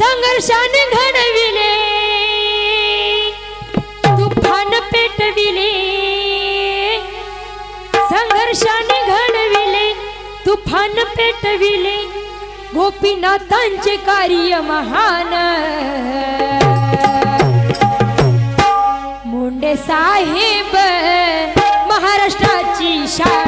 संघर्षाने घडविले. तुफान पेटविले. संघर्षाने घडविले. तुफान पेटविले. गोपीनाथांचे कार्य महान. मुंडे साहेब महाराष्ट्राची शाळा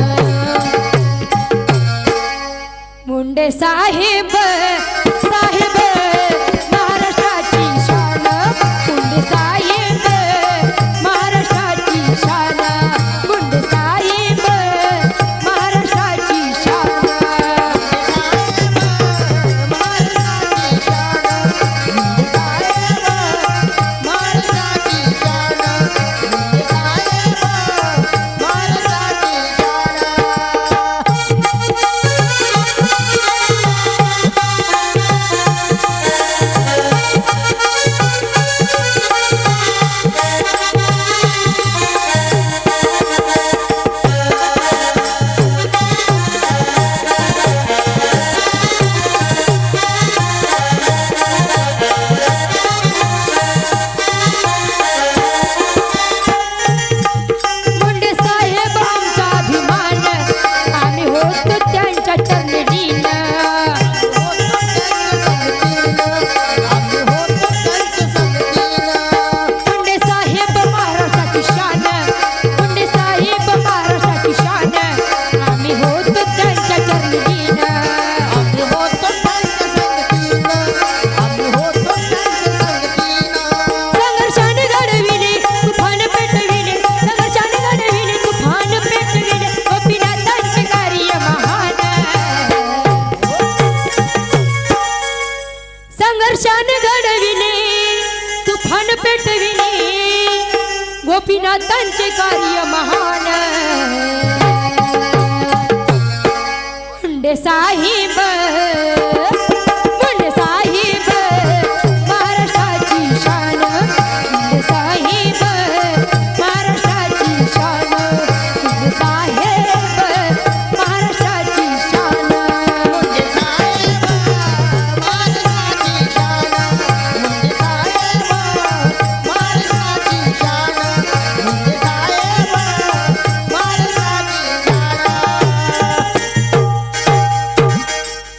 मुंडे साहिब गोपीनाथांचे कार्य महान। मुंडे साहेब।